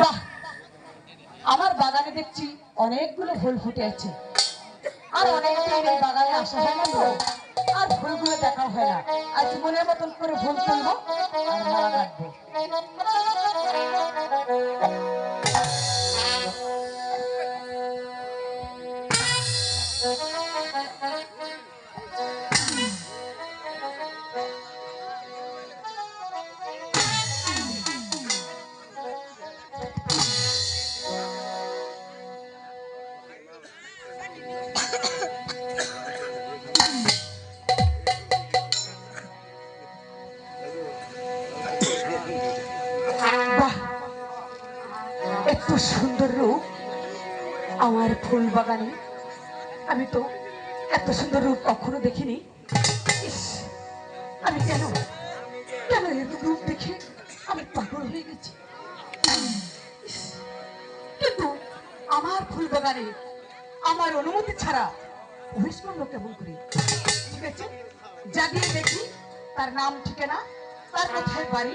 বাহ, আমার বাগানে দেখছি অনেকগুলো ফুল ফুটে আছে। আর অনেক এই বাগানে আসা হয় না আর ফুলগুলো দেখা হয় না। আজ মনের মতন করে ফুল তুলবো আর মারা রাখব এত সুন্দর রূপ। আমার ফুল বাগানে আমি তো এত সুন্দর রূপ কখনো দেখিনি। আমি কেন? কেন এরকম রূপ দেখে আমি পাগল হয়ে গেছি? কিন্তু আমার ফুল বাগানে আমার অনুমতি ছাড়া প্রবেশ করল কেমন করে? ঠিক আছে? জাগিয়ে দেখি তার নাম, ঠিকানা, তার কোথায় বাড়ি